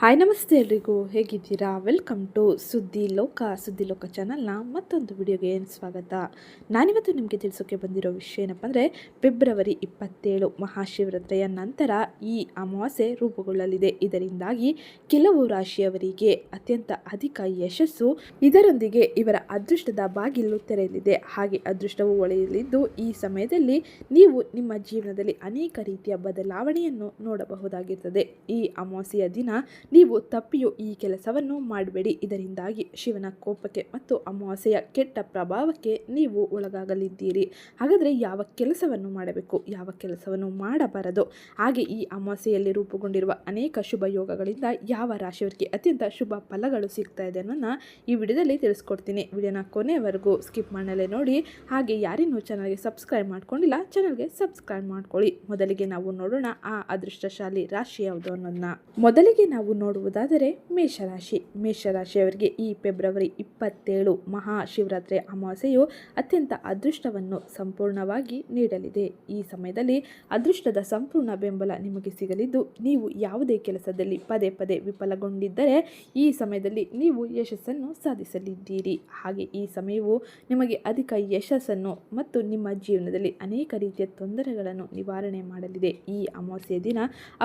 Hi ನಮಸ್ತೆ ಎಲ್ರಿಗೂ. ಹೇಗಿದ್ದೀರಾ? ವೆಲ್ಕಮ್ ಟು ಸುದ್ದಿ ಲೋಕ ಸುದ್ದಿ ಲೋಕ ಚಾನಲ್ನ ಮತ್ತೊಂದು ವಿಡಿಯೋಗೆ ಸ್ವಾಗತ. ನಾನಿವತ್ತು ನಿಮಗೆ ತಿಳಿಸೋಕೆ ಬಂದಿರೋ ವಿಷಯ ಏನಪ್ಪ ಅಂದರೆ ಫೆಬ್ರವರಿ ಇಪ್ಪತ್ತೇಳು ಮಹಾಶಿವರಾತ್ರಿಯ ನಂತರ ಈ ಅಮಾವಾಸ್ಯೆ ರೂಪುಗೊಳ್ಳಲಿದೆ. ಇದರಿಂದಾಗಿ ಕೆಲವು ರಾಶಿಯವರಿಗೆ ಅತ್ಯಂತ ಅಧಿಕ ಯಶಸ್ಸು ಇದರೊಂದಿಗೆ ಇವರ ಅದೃಷ್ಟದ ಬಾಗಿಲು ತೆರೆಯಲಿದೆ. ಹಾಗೆ ಅದೃಷ್ಟವು ಒಳೆಯಲಿದ್ದು, ಈ ಸಮಯದಲ್ಲಿ ನೀವು ನಿಮ್ಮ ಜೀವನದಲ್ಲಿ ಅನೇಕ ರೀತಿಯ ಬದಲಾವಣೆಯನ್ನು ನೋಡಬಹುದಾಗಿರ್ತದೆ. ಈ ಅಮಾವಾಸ್ಯೆಯ ದಿನ ನೀವು ತಪ್ಪಿಯೂ ಈ ಕೆಲಸವನ್ನು ಮಾಡಬೇಡಿ. ಇದರಿಂದಾಗಿ ಶಿವನ ಕೋಪಕ್ಕೆ ಮತ್ತು ಅಮಾವಾಸ್ಯೆಯ ಕೆಟ್ಟ ಪ್ರಭಾವಕ್ಕೆ ನೀವು ಒಳಗಾಗಲಿದ್ದೀರಿ. ಹಾಗಾದರೆ ಯಾವ ಕೆಲಸವನ್ನು ಮಾಡಬೇಕು? ಯಾವ ಕೆಲಸವನ್ನು ಮಾಡಬಾರದು? ಹಾಗೆ ಈ ಅಮಾವಾಸ್ಯೆಯಲ್ಲಿ ರೂಪುಗೊಂಡಿರುವ ಅನೇಕ ಶುಭ ಯೋಗಗಳಿಂದ ಯಾವ ರಾಶಿಯವರಿಗೆ ಅತ್ಯಂತ ಶುಭ ಫಲಗಳು ಸಿಗ್ತಾ ಇದೆ ಅನ್ನೋ ಈ ವಿಡಿಯೋದಲ್ಲಿ ತಿಳಿಸ್ಕೊಡ್ತೀನಿ. ವಿಡಿಯೋನ ಕೊನೆಯವರೆಗೂ ಸ್ಕಿಪ್ ಮಾಡಲೇ ನೋಡಿ. ಹಾಗೆ ಯಾರಿನ್ನೂ ಚಾನಲ್ಗೆ ಸಬ್ಸ್ಕ್ರೈಬ್ ಮಾಡ್ಕೊಂಡಿಲ್ಲ ಚಾನಲ್ಗೆ ಸಬ್ಸ್ಕ್ರೈಬ್ ಮಾಡ್ಕೊಳ್ಳಿ. ಮೊದಲಿಗೆ ನಾವು ನೋಡೋಣ ಆ ಅದೃಷ್ಟಶಾಲಿ ರಾಶಿ ಯಾವುದು ಅನ್ನೋದನ್ನ. ಮೊದಲಿಗೆ ನಾವು ನೋಡುವುದಾದರೆ ಮೇಷರಾಶಿ. ಮೇಷರಾಶಿಯವರಿಗೆ ಈ ಫೆಬ್ರವರಿ ಇಪ್ಪತ್ತೇಳು ಮಹಾಶಿವರಾತ್ರಿ ಅಮಾವಾಸ್ಯೆಯು ಅತ್ಯಂತ ಅದೃಷ್ಟವನ್ನು ಸಂಪೂರ್ಣವಾಗಿ ನೀಡಲಿದೆ. ಈ ಸಮಯದಲ್ಲಿ ಅದೃಷ್ಟದ ಸಂಪೂರ್ಣ ಬೆಂಬಲ ನಿಮಗೆ ಸಿಗಲಿದ್ದು, ನೀವು ಯಾವುದೇ ಕೆಲಸದಲ್ಲಿ ಪದೇ ಪದೇ ವಿಫಲಗೊಂಡಿದ್ದರೆ ಈ ಸಮಯದಲ್ಲಿ ನೀವು ಯಶಸ್ಸನ್ನು ಸಾಧಿಸಲಿದ್ದೀರಿ. ಹಾಗೆ ಈ ಸಮಯವು ನಿಮಗೆ ಅಧಿಕ ಯಶಸ್ಸನ್ನು ಮತ್ತು ನಿಮ್ಮ ಜೀವನದಲ್ಲಿ ಅನೇಕ ರೀತಿಯ ತೊಂದರೆಗಳನ್ನು ನಿವಾರಣೆ ಮಾಡಲಿದೆ. ಈ ಅಮಾವಾಸ್ಯೆಯ ದಿನ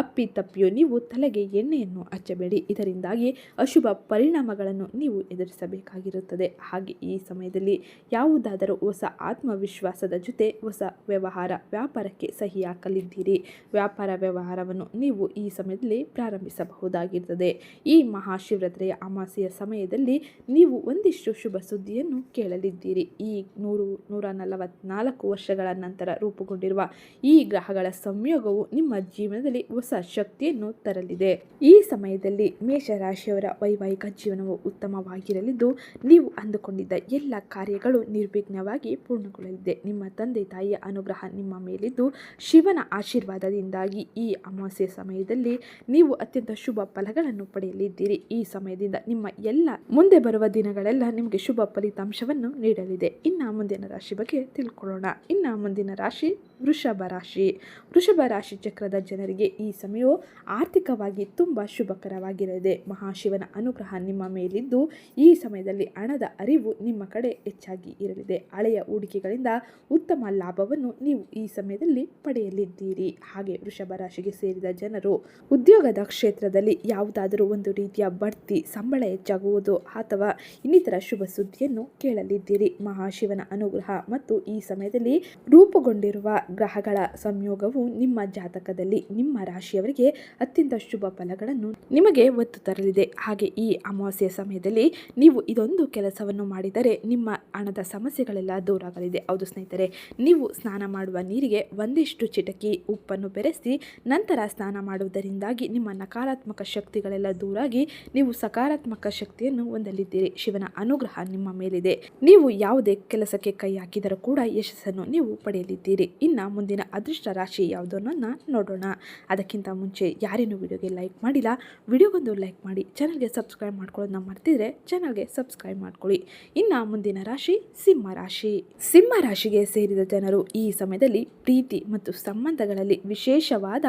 ಅಪ್ಪಿತಪ್ಪಿಯು ನೀವು ತಲೆಗೆ ಎಣ್ಣೆಯನ್ನು ಹಚ್ಚಬೇಡಿ ಇದರಿಂದಾಗಿ ಅಶುಭ ಪರಿಣಾಮಗಳನ್ನು ನೀವು ಎದುರಿಸಬೇಕಾಗಿರುತ್ತದೆ. ಹಾಗೆ ಈ ಸಮಯದಲ್ಲಿ ಯಾವುದಾದರೂ ಹೊಸ ಆತ್ಮವಿಶ್ವಾಸದ ಜೊತೆ ಹೊಸ ವ್ಯವಹಾರ ವ್ಯಾಪಾರಕ್ಕೆ ಸಹಿ ಹಾಕಲಿದ್ದೀರಿ ವ್ಯಾಪಾರ ವ್ಯವಹಾರವನ್ನು ನೀವು ಈ ಸಮಯದಲ್ಲಿ ಪ್ರಾರಂಭಿಸಬಹುದಾಗಿರುತ್ತದೆ. ಈ ಮಹಾಶಿವರಾತ್ರಿಯ ಅಮಾಸೆಯ ಸಮಯದಲ್ಲಿ ನೀವು ಒಂದಿಷ್ಟು ಶುಭ ಸುದ್ದಿಯನ್ನು ಕೇಳಲಿದ್ದೀರಿ. ಈ ನೂರು, ನೂರ ನಲವತ್ನಾಲ್ಕು ವರ್ಷಗಳ ನಂತರ ರೂಪುಗೊಂಡಿರುವ ಈ ಗ್ರಹಗಳ ಸಂಯೋಗವು ನಿಮ್ಮ ಜೀವನದಲ್ಲಿ ಹೊಸ ಶಕ್ತಿಯನ್ನು ತರಲಿದೆ. ಈ ಸಮಯದಲ್ಲಿ ಮೇಷರಾಶಿಯವರ ವೈವಾಹಿಕ ಜೀವನವು ಉತ್ತಮವಾಗಿರಲಿದ್ದು, ನೀವು ಅಂದುಕೊಂಡಿದ್ದ ಎಲ್ಲ ಕಾರ್ಯಗಳು ನಿರ್ವಿಘ್ನವಾಗಿ ಪೂರ್ಣಗೊಳ್ಳಲಿದೆ. ನಿಮ್ಮ ತಂದೆ ತಾಯಿಯ ಅನುಗ್ರಹ ನಿಮ್ಮ ಮೇಲಿದ್ದು, ಶಿವನ ಆಶೀರ್ವಾದದಿಂದಾಗಿ ಈ ಅಮಾವಾಸ್ಯೆ ಸಮಯದಲ್ಲಿ ನೀವು ಅತ್ಯಂತ ಶುಭ ಫಲಗಳನ್ನು ಪಡೆಯಲಿದ್ದೀರಿ. ಈ ಸಮಯದಿಂದ ನಿಮ್ಮ ಎಲ್ಲ ಮುಂದೆ ಬರುವ ದಿನಗಳೆಲ್ಲ ನಿಮಗೆ ಶುಭ ಫಲಿತಾಂಶವನ್ನು ನೀಡಲಿದೆ. ಇನ್ನು ಮುಂದಿನ ರಾಶಿ ಬಗ್ಗೆ ತಿಳ್ಕೊಳ್ಳೋಣ. ಇನ್ನು ಮುಂದಿನ ರಾಶಿ ವೃಷಭ ರಾಶಿ. ವೃಷಭ ರಾಶಿ ಚಕ್ರದ ಜನರಿಗೆ ಈ ಸಮಯವು ಆರ್ಥಿಕವಾಗಿ ತುಂಬ ಶುಭಕರವಾಗಿರಲಿದೆ ಮಹಾಶಿವನ ಅನುಗ್ರಹ ನಿಮ್ಮ ಮೇಲಿದ್ದು, ಈ ಸಮಯದಲ್ಲಿ ಹಣದ ಅರಿವು ನಿಮ್ಮ ಕಡೆ ಹೆಚ್ಚಾಗಿ ಇರಲಿದೆ. ಹಳೆಯ ಹೂಡಿಕೆಗಳಿಂದ ಉತ್ತಮ ಲಾಭವನ್ನು ನೀವು ಈ ಸಮಯದಲ್ಲಿ ಪಡೆಯಲಿದ್ದೀರಿ. ಹಾಗೆ ವೃಷಭ ರಾಶಿಗೆ ಸೇರಿದ ಜನರು ಉದ್ಯೋಗದ ಕ್ಷೇತ್ರದಲ್ಲಿ ಯಾವುದಾದರೂ ಒಂದು ರೀತಿಯ ಬಡ್ತಿ, ಸಂಬಳ ಹೆಚ್ಚಾಗುವುದು ಅಥವಾ ಇನ್ನಿತರ ಶುಭ ಸುದ್ದಿಯನ್ನು ಕೇಳಲಿದ್ದೀರಿ. ಮಹಾಶಿವನ ಅನುಗ್ರಹ ಮತ್ತು ಈ ಸಮಯದಲ್ಲಿ ರೂಪುಗೊಂಡಿರುವ ಗ್ರಹಗಳ ಸಂಯೋಗವು ನಿಮ್ಮ ಜಾತಕದಲ್ಲಿ ನಿಮ್ಮ ರಾಶಿಯವರಿಗೆ ಅತ್ಯಂತ ಶುಭ ಫಲಗಳನ್ನು ನಿಮಗೆ ಒತ್ತು ತರಲಿದೆ. ಹಾಗೆ ಈ ಅಮಾವಾಸ್ಯೆಯ ಸಮಯದಲ್ಲಿ ನೀವು ಇದೊಂದು ಕೆಲಸವನ್ನು ಮಾಡಿದರೆ ನಿಮ್ಮ ಹಣದ ಸಮಸ್ಯೆಗಳೆಲ್ಲ ದೂರ ಆಗಲಿದೆ ಹೌದು ಸ್ನೇಹಿತರೆ, ನೀವು ಸ್ನಾನ ಮಾಡುವ ನೀರಿಗೆ ಒಂದಿಷ್ಟು ಚಿಟಕಿ ಉಪ್ಪನ್ನು ಬೆರೆಸಿ ನಂತರ ಸ್ನಾನ ಮಾಡುವುದರಿಂದಾಗಿ ನಿಮ್ಮ ನಕಾರಾತ್ಮಕ ಶಕ್ತಿಗಳೆಲ್ಲ ದೂರಾಗಿ ನೀವು ಸಕಾರಾತ್ಮಕ ಶಕ್ತಿಯನ್ನು ಹೊಂದಲಿದ್ದೀರಿ. ಶಿವನ ಅನುಗ್ರಹ ನಿಮ್ಮ ಮೇಲಿದೆ. ನೀವು ಯಾವುದೇ ಕೆಲಸಕ್ಕೆ ಕೈ ಹಾಕಿದರೂ ಕೂಡ ಯಶಸ್ಸನ್ನು ನೀವು ಪಡೆಯಲಿದ್ದೀರಿ. ಇನ್ನು ಮುಂದಿನ ಅದೃಷ್ಟ ರಾಶಿ ಯಾವುದನ್ನು ನೋಡೋಣ. ಅದಕ್ಕಿಂತ ಮುಂಚೆ ಯಾರೇನು ವಿಡಿಯೋಗೆ ಲೈಕ್ ಮಾಡಿಲ್ಲ. ವಿಡಿಯೋಗೊಂದು ಲೈಕ್ ಮಾಡಿ, ಚಾನಲ್ಗೆ ಸಬ್ಸ್ಕ್ರೈಬ್ ಮಾಡ್ಕೊಳ್ಳೋದನ್ನ ಮರ್ತಿದ್ರೆ ಚಾನಲ್ಗೆ ಸಬ್ಸ್ಕ್ರೈಬ್ ಮಾಡ್ಕೊಳ್ಳಿ. ಇನ್ನು ಮುಂದಿನ ರಾಶಿ ಸಿಂಹ ರಾಶಿ. ಸಿಂಹ ರಾಶಿಗೆ ಸೇರಿದ ಜನರು ಈ ಸಮಯದಲ್ಲಿ ಪ್ರೀತಿ ಮತ್ತು ಸಂಬಂಧಗಳಲ್ಲಿ ವಿಶೇಷವಾದ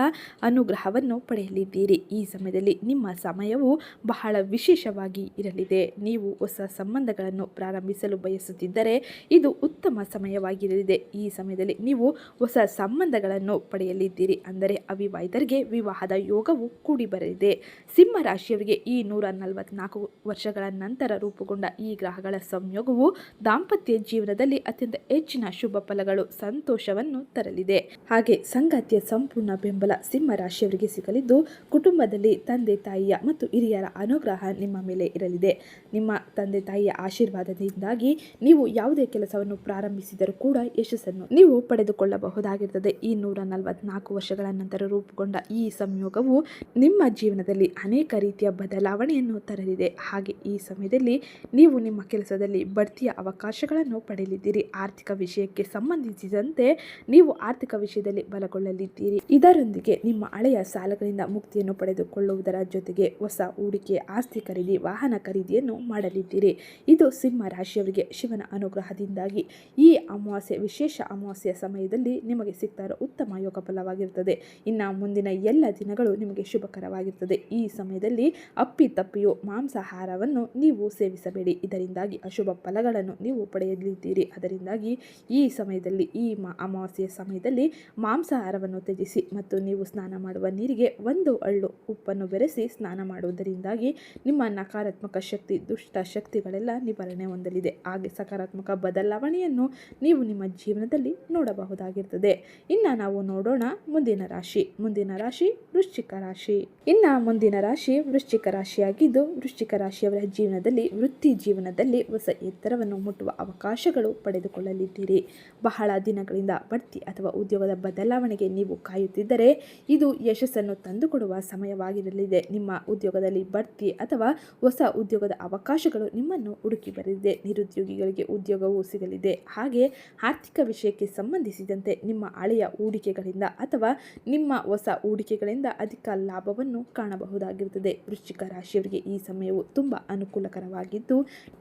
ಅನುಗ್ರಹವನ್ನು ಪಡೆಯಲಿದ್ದೀರಿ. ಈ ಸಮಯದಲ್ಲಿ ನಿಮ್ಮ ಸಮಯವು ಬಹಳ ವಿಶೇಷವಾಗಿ ಇರಲಿದೆ. ನೀವು ಹೊಸ ಸಂಬಂಧಗಳನ್ನು ಪ್ರಾರಂಭಿಸಲು ಬಯಸುತ್ತಿದ್ದರೆ ಇದು ಉತ್ತಮ ಸಮಯವಾಗಿರಲಿದೆ. ಈ ಸಮಯದಲ್ಲಿ ನೀವು ಹೊಸ ಸಂಬಂಧಗಳನ್ನು ಪಡೆಯಲಿದ್ದೀರಿ. ಅಂದರೆ ಅವಿವಾಹಿತರಿಗೆ ವಿವಾಹದ ಯೋಗವು ಕೂಡಿ ಬರಲಿದೆ. ಸಿಂಹ ರಾಶಿಯವರಿಗೆ ಈ ನೂರ ನಲವತ್ನಾಲ್ಕು ವರ್ಷಗಳ ನಂತರ ರೂಪುಗೊಂಡ ಈ ಗ್ರಹಗಳ ಸಂಯೋಗವು ದಾಂಪತ್ಯ ಜೀವನದಲ್ಲಿ ಅತ್ಯಂತ ಹೆಚ್ಚಿನ ಶುಭ ಫಲಗಳು, ಸಂತೋಷವನ್ನು ತರಲಿದೆ. ಹಾಗೆ ಸಂಗಾತಿಯ ಸಂಪೂರ್ಣ ಬೆಂಬಲ ಸಿಂಹ ರಾಶಿಯವರಿಗೆ ಸಿಗಲಿದ್ದು, ಕುಟುಂಬದಲ್ಲಿ ತಂದೆ, ತಾಯಿಯ ಮತ್ತು ಹಿರಿಯರ ಅನುಗ್ರಹ ನಿಮ್ಮ ಮೇಲೆ ಇರಲಿದೆ. ನಿಮ್ಮ ತಂದೆ, ತಾಯಿಯ ಆಶೀರ್ವಾದದಿಂದಾಗಿ ನೀವು ಯಾವುದೇ ಕೆಲಸವನ್ನು ಪ್ರಾರಂಭಿಸಿದರೂ ಕೂಡ ಯಶಸ್ಸನ್ನು ನೀವು ಪಡೆದುಕೊಳ್ಳಬಹುದಾಗಿರುತ್ತದೆ. ಈ ನೂರ ನಲವತ್ನಾಲ್ಕು ವರ್ಷಗಳ ನಂತರ ರೂಪುಗೊಂಡ ಈ ಸಂಯೋಗವು ನಿಮ್ಮ ಜೀವನದಲ್ಲಿ ಅನೇಕ ರೀತಿಯ ಬದಲಾವಣೆಯನ್ನು ತರಲಿದೆ. ಹಾಗೆ ಈ ಸಮಯದಲ್ಲಿ ನೀವು ನಿಮ್ಮ ಕೆಲಸದಲ್ಲಿ ಬಡ್ತಿಯ ಅವಕಾಶಗಳನ್ನು ಪಡೆಯಲಿದ್ದೀರಿ. ಆರ್ಥಿಕ ವಿಷಯಕ್ಕೆ ಸಂಬಂಧಿಸಿದಂತೆ ನೀವು ಆರ್ಥಿಕ ವಿಷಯದಲ್ಲಿ ಬಲಗೊಳ್ಳಲಿದ್ದೀರಿ. ಇದರೊಂದಿಗೆ ನಿಮ್ಮ ಹಳೆಯ ಸಾಲಗಳಿಂದ ಮುಕ್ತಿಯನ್ನು ಪಡೆದುಕೊಳ್ಳುವುದರ ಜೊತೆಗೆ ಹೊಸ ಹೂಡಿಕೆ, ಆಸ್ತಿ ಖರೀದಿ, ವಾಹನ ಖರೀದಿಯನ್ನು ಮಾಡಲಿದ್ದೀರಿ. ಇದು ಸಿಂಹ ರಾಶಿಯವರಿಗೆ ಶಿವನ ಅನುಗ್ರಹದಿಂದಾಗಿ. ಈ ಅಮಾವಾಸ್ಯೆ, ವಿಶೇಷ ಅಮಾವಾಸ್ಯೆಯ ಸಮಯದಲ್ಲಿ ನಿಮಗೆ ಸಿಗ್ತಾ ಉತ್ತಮ ಯೋಗ ಫಲವಾಗಿರುತ್ತದೆ ಇನ್ನು ಮುಂದಿನ ಎಲ್ಲ ದಿನಗಳು ನಿಮಗೆ ಶುಭಕರವಾಗಿರ್ತದೆ. ಈ ಸಮಯದಲ್ಲಿ ಸಮಯದಲ್ಲಿ ಅಪ್ಪಿತಪ್ಪಿಯು ಮಾಂಸಾಹಾರವನ್ನು ನೀವು ಸೇವಿಸಬೇಡಿ. ಇದರಿಂದಾಗಿ ಅಶುಭ ಫಲಗಳನ್ನು ನೀವು ಪಡೆಯಲಿದ್ದೀರಿ. ಅದರಿಂದಾಗಿ ಈ ಸಮಯದಲ್ಲಿ, ಈ ಮಾ, ಅಮಾವಾಸ್ಯೆಯ ಸಮಯದಲ್ಲಿ ಮಾಂಸಾಹಾರವನ್ನು ತ್ಯಜಿಸಿ ಮತ್ತು ನೀವು ಸ್ನಾನ ಮಾಡುವ ನೀರಿಗೆ ಒಂದು ಅಳ್ಳು ಉಪ್ಪನ್ನು ಬೆರೆಸಿ ಸ್ನಾನ ಮಾಡುವುದರಿಂದಾಗಿ ನಿಮ್ಮ ನಕಾರಾತ್ಮಕ ಶಕ್ತಿ, ದುಷ್ಟ ಶಕ್ತಿಗಳೆಲ್ಲ ನಿವಾರಣೆ ಹೊಂದಲಿದೆ. ಹಾಗೆ ಸಕಾರಾತ್ಮಕ ಬದಲಾವಣೆಯನ್ನು ನೀವು ನಿಮ್ಮ ಜೀವನದಲ್ಲಿ ನೋಡಬಹುದಾಗಿರ್ತದೆ ಇನ್ನು ನಾವು ನೋಡೋಣ ಮುಂದಿನ ರಾಶಿ. ಮುಂದಿನ ರಾಶಿ ವೃಶ್ಚಿಕ ರಾಶಿ. ಇನ್ನು ಮುಂದಿನ ರಾಶಿ ವೃಶ್ಚಿಕ ರಾಶಿಯಾಗಿದ್ದು, ವೃಶ್ಚಿಕ ರಾಶಿಯವರ ಜೀವನದಲ್ಲಿ, ವೃತ್ತಿ ಜೀವನದಲ್ಲಿ ಹೊಸ ಎತ್ತರವನ್ನು ಮುಟ್ಟುವ ಅವಕಾಶಗಳು ಪಡೆದುಕೊಳ್ಳಲಿದ್ದೀರಿ. ಬಹಳ ದಿನಗಳಿಂದ ಬಡ್ತಿ ಅಥವಾ ಉದ್ಯೋಗದ ಬದಲಾವಣೆಗೆ ನೀವು ಕಾಯುತ್ತಿದ್ದರೆ, ಇದು ಯಶಸ್ಸನ್ನು ತಂದುಕೊಡುವ ಸಮಯವಾಗಿರಲಿದೆ. ನಿಮ್ಮ ಉದ್ಯೋಗದಲ್ಲಿ ಬಡ್ತಿ ಅಥವಾ ಹೊಸ ಉದ್ಯೋಗದ ಅವಕಾಶಗಳು ನಿಮ್ಮನ್ನು ಹುಡುಕಿ ಬರಲಿದೆ. ನಿರುದ್ಯೋಗಿಗಳಿಗೆ ಉದ್ಯೋಗವೂ ಸಿಗಲಿದೆ. ಹಾಗೆ ಆರ್ಥಿಕ ವಿಷಯಕ್ಕೆ ಸಂಬಂಧಿಸಿದಂತೆ ನಿಮ್ಮ ಹಳೆಯ ಹೂಡಿಕೆಗಳಿಂದ ಅಥವಾ ನಿಮ್ಮ ಹೊಸ ಹೂಡಿಕೆಗಳಿಂದ ಅಧಿಕ ಲಾಭವನ್ನು ಕಾಣಬಹುದಾಗಿರುತ್ತದೆ ವೃಶ್ಚಿಕ ರಾಶಿಯವರಿಗೆ ಈ ಸಮಯವು ತುಂಬ ಅನುಕೂಲಕರವಾಗಿದ್ದು,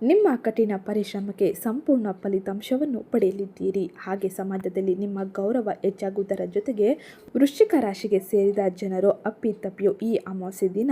ನಿಮ್ಮ ಕಠಿಣ ಪರಿಶ್ರಮಕ್ಕೆ ಸಂಪೂರ್ಣ ಫಲಿತಾಂಶವನ್ನು ಪಡೆಯಲಿದ್ದೀರಿ. ಹಾಗೆ ಸಮಾಜದಲ್ಲಿ ನಿಮ್ಮ ಗೌರವ ಹೆಚ್ಚಾಗುವುದರ ಜೊತೆಗೆ ವೃಶ್ಚಿಕ ರಾಶಿಗೆ ಸೇರಿದ ಜನರು ಅಪ್ಪಿತಪ್ಪಿಯು ಈ ಅಮಾವಾಸ್ಯೆ ದಿನ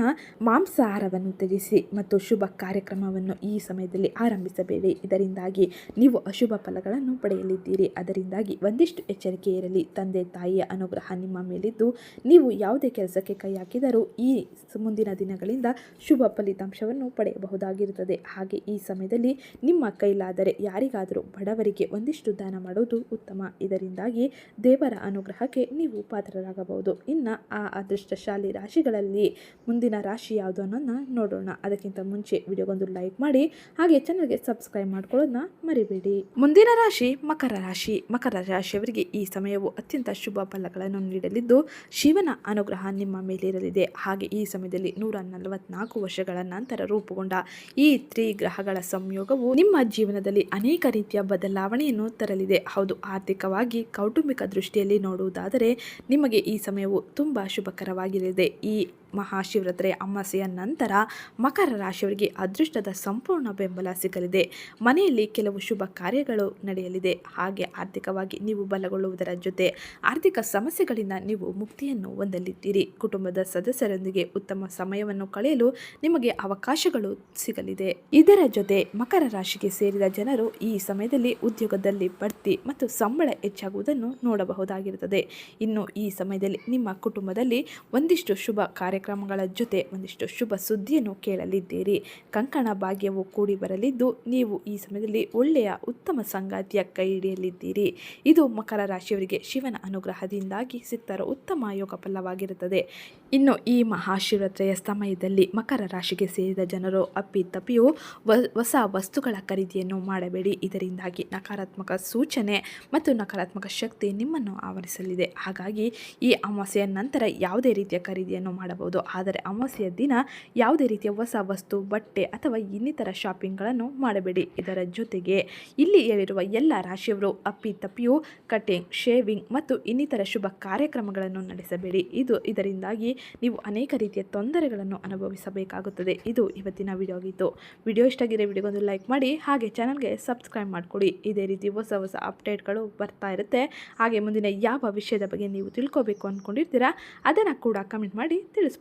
ಮಾಂಸಾಹಾರವನ್ನು ತ್ಯಜಿಸಿ ಮತ್ತು ಶುಭ ಕಾರ್ಯಕ್ರಮವನ್ನು ಈ ಸಮಯದಲ್ಲಿ ಆರಂಭಿಸಬೇಡಿ. ಇದರಿಂದಾಗಿ ನೀವು ಅಶುಭ ಫಲಗಳನ್ನು ಪಡೆಯಲಿದ್ದೀರಿ. ಅದರಿಂದಾಗಿ ಒಂದಿಷ್ಟು ಎಚ್ಚರಿಕೆ ಇರಲಿ. ತಂದೆ ತಾಯಿಯ ಅನುಗ್ರಹ ನಿಮ್ಮ ಮೇಲಿದ್ದು, ನೀವು ಯಾವುದೇ ಕೆಲಸಕ್ಕೆ ಕೈ ಹಾಕಿದರೂ ಈ ಮುಂದಿನ ದಿನಗಳಿಂದ ಶುಭ ಫಲಿತಾಂಶವನ್ನು ಪಡೆಯಬಹುದಾಗಿರುತ್ತದೆ. ಹಾಗೆ ಈ ಸಮಯದಲ್ಲಿ ನಿಮ್ಮ ಕೈಲಾದರೆ ಯಾರಿಗಾದರೂ ಬಡವರಿಗೆ ಒಂದಿಷ್ಟು ದಾನ ಮಾಡುವುದು ಉತ್ತಮ. ಇದರಿಂದಾಗಿ ದೇವರ ಅನುಗ್ರಹಕ್ಕೆ ನೀವು ಪಾತ್ರರಾಗಬಹುದು. ಇನ್ನು ಆ ಅದೃಷ್ಟಶಾಲಿ ರಾಶಿಗಳಲ್ಲಿ ಮುಂದಿನ ರಾಶಿ ಯಾವುದು ಅನ್ನೋದನ್ನ ನೋಡೋಣ. ಅದಕ್ಕಿಂತ ಮುಂಚೆ ವಿಡಿಯೋಗೊಂದು ಲೈಕ್ ಮಾಡಿ, ಹಾಗೆ ಚಾನಲ್ಗೆ ಸಬ್ಸ್ಕ್ರೈಬ್ ಮಾಡ್ಕೊಳ್ಳೋದನ್ನ ಮರಿಬೇಡಿ. ಮುಂದಿನ ರಾಶಿ ಮಕರ ರಾಶಿ. ಮಕರ ರಾಶಿಯವರಿಗೆ ಈ ಸಮಯವು ಅತ್ಯಂತ ಶುಭ ಫಲಗಳನ್ನು ನೀಡಲಿದ್ದು, ಶಿವನ ಅನುಗ್ರಹ ನಿಮ್ಮ ಮೇಲಿರಲಿದೆ. ಹಾಗೆ ಈ ಸಮಯದಲ್ಲಿ ನೂರ ನಲವತ್ನಾಲ್ಕು ವರ್ಷಗಳ ನಂತರ ರೂಪುಗೊಂಡ ಈ ತ್ರಿಗ್ರಹಗಳ ಸಂಯೋಗವು ನಿಮ್ಮ ಜೀವನದಲ್ಲಿ ಅನೇಕ ರೀತಿಯ ಬದಲಾವಣೆಯನ್ನು ತರಲಿದೆ. ಹೌದು, ಆರ್ಥಿಕವಾಗಿ ಕೌಟುಂಬಿಕ ದೃಷ್ಟಿಯಲ್ಲಿ ನೋಡುವುದಾದರೆ ನಿಮಗೆ ಈ ಸಮಯವು ತುಂಬ ಶುಭಕರವಾಗಿರಲಿದೆ ಈ ಮಹಾಶಿವರಾತ್ರಿ ಅಮಾವಾಸ್ಯೆಯ ನಂತರ ಮಕರ ರಾಶಿಯವರಿಗೆ ಅದೃಷ್ಟದ ಸಂಪೂರ್ಣ ಬೆಂಬಲ ಸಿಗಲಿದೆ. ಮನೆಯಲ್ಲಿ ಕೆಲವು ಶುಭ ಕಾರ್ಯಗಳು ನಡೆಯಲಿದೆ. ಹಾಗೆ ಆರ್ಥಿಕವಾಗಿ ನೀವು ಬಲಗೊಳ್ಳುವುದರ ಜೊತೆ ಆರ್ಥಿಕ ಸಮಸ್ಯೆಗಳಿಂದ ನೀವು ಮುಕ್ತಿಯನ್ನು ಹೊಂದಲಿದ್ದೀರಿ. ಕುಟುಂಬದ ಸದಸ್ಯರೊಂದಿಗೆ ಉತ್ತಮ ಸಮಯವನ್ನು ಕಳೆಯಲು ನಿಮಗೆ ಅವಕಾಶಗಳು ಸಿಗಲಿದೆ. ಇದರ ಜೊತೆ ಮಕರ ರಾಶಿಗೆ ಸೇರಿದ ಜನರು ಈ ಸಮಯದಲ್ಲಿ ಉದ್ಯೋಗದಲ್ಲಿ ಬಡ್ತಿ ಮತ್ತು ಸಂಬಳ ಹೆಚ್ಚಾಗುವುದನ್ನು ನೋಡಬಹುದಾಗಿರುತ್ತದೆ. ಇನ್ನು ಈ ಸಮಯದಲ್ಲಿ ನಿಮ್ಮ ಕುಟುಂಬದಲ್ಲಿ ಒಂದಿಷ್ಟು ಶುಭ ಕಾರ್ಯಕ್ರಮಗಳ ಜೊತೆ ಒಂದಿಷ್ಟು ಶುಭ ಸುದ್ದಿಯನ್ನು ಕೇಳಲಿದ್ದೀರಿ. ಕಂಕಣ ಭಾಗ್ಯವು ಕೂಡಿ ಬರಲಿದ್ದು, ನೀವು ಈ ಸಮಯದಲ್ಲಿ ಒಳ್ಳೆಯ ಉತ್ತಮ ಸಂಗಾತಿಯ ಕೈ ಹಿಡಿಯಲಿದ್ದೀರಿ. ಇದು ಮಕರ ರಾಶಿಯವರಿಗೆ ಶಿವನ ಅನುಗ್ರಹದಿಂದಾಗಿ ಸಿಕ್ತರ ಉತ್ತಮ ಯೋಗ ಫಲವಾಗಿರುತ್ತದೆ. ಇನ್ನು ಈ ಮಹಾಶಿವರಾತ್ರಿಯ ಸಮಯದಲ್ಲಿ ಮಕರ ರಾಶಿಗೆ ಸೇರಿದ ಜನರು ಅಪ್ಪಿತಪ್ಪಿಯು ವ- ಹೊಸ ವಸ್ತುಗಳ ಖರೀದಿಯನ್ನು ಮಾಡಬೇಡಿ. ಇದರಿಂದಾಗಿ ನಕಾರಾತ್ಮಕ ಸೂಚನೆ ಮತ್ತು ನಕಾರಾತ್ಮಕ ಶಕ್ತಿ ನಿಮ್ಮನ್ನು ಆವರಿಸಲಿದೆ. ಹಾಗಾಗಿ ಈ ಅಮಾವಾಸ್ಯೆಯ ನಂತರ ಯಾವುದೇ ರೀತಿಯ ಖರೀದಿಯನ್ನು ಮಾಡಬಹುದು. ಆದರೆ ಅಮಾವಾಸ್ಯೆಯ ದಿನ ಯಾವುದೇ ರೀತಿಯ ಹೊಸ ವಸ್ತು, ಬಟ್ಟೆ ಅಥವಾ ಇನ್ನಿತರ ಶಾಪಿಂಗ್ಗಳನ್ನು ಮಾಡಬೇಡಿ. ಇದರ ಜೊತೆಗೆ ಇಲ್ಲಿ ಹೇಳಿರುವ ಎಲ್ಲ ರಾಶಿಯವರು ಅಪ್ಪಿ, ತಪ್ಪಿಯು, ಕಟಿಂಗ್, ಶೇವಿಂಗ್ ಮತ್ತು ಇನ್ನಿತರ ಶುಭ ಕಾರ್ಯಕ್ರಮಗಳನ್ನು ನಡೆಸಬೇಡಿ. ಇದು ಇದರಿಂದಾಗಿ ನೀವು ಅನೇಕ ರೀತಿಯ ತೊಂದರೆಗಳನ್ನು ಅನುಭವಿಸಬೇಕಾಗುತ್ತದೆ. ಇದು ಇವತ್ತಿನ ವಿಡಿಯೋ ಆಗಿತ್ತು ವಿಡಿಯೋ ಇಷ್ಟ ಆಗಿದೆ ವಿಡಿಯೋಗೊಂದು ಲೈಕ್ ಮಾಡಿ, ಹಾಗೆ ಚಾನಲ್ಗೆ ಸಬ್ಸ್ಕ್ರೈಬ್ ಮಾಡಿಕೊಡಿ. ಇದೇ ರೀತಿ ಹೊಸ ಹೊಸ ಅಪ್ಡೇಟ್ಗಳು ಬರ್ತಾ ಇರುತ್ತೆ. ಹಾಗೆ ಮುಂದಿನ ಯಾವ ವಿಷಯದ ಬಗ್ಗೆ ನೀವು ತಿಳ್ಕೊಬೇಕು ಅಂದ್ಕೊಂಡಿರ್ತೀರಾ, ಅದನ್ನು ಕೂಡ ಕಮೆಂಟ್ ಮಾಡಿ ತಿಳಿಸ್ಬೋದು